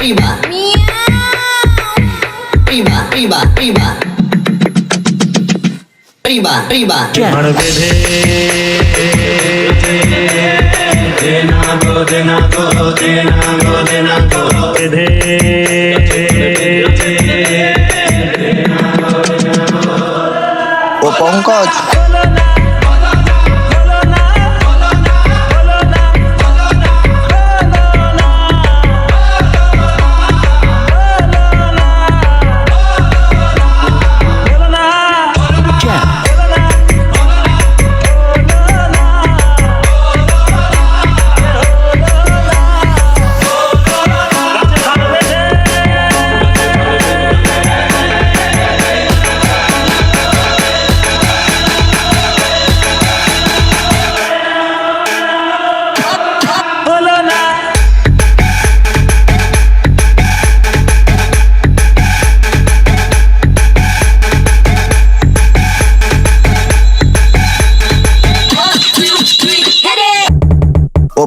prima, prima, prima, prima. Prima, prima. মন বেঁধে বেঁধে ও পঙ্কজ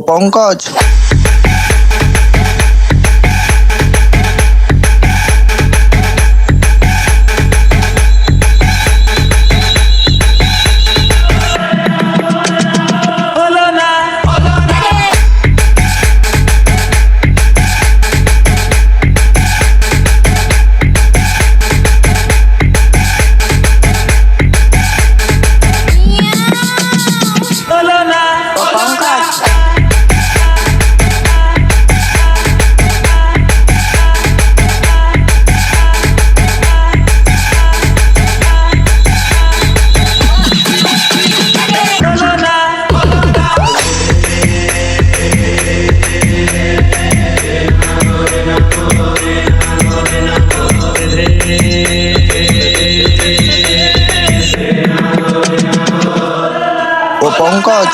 পঙ্কজ ও পঙ্কজ?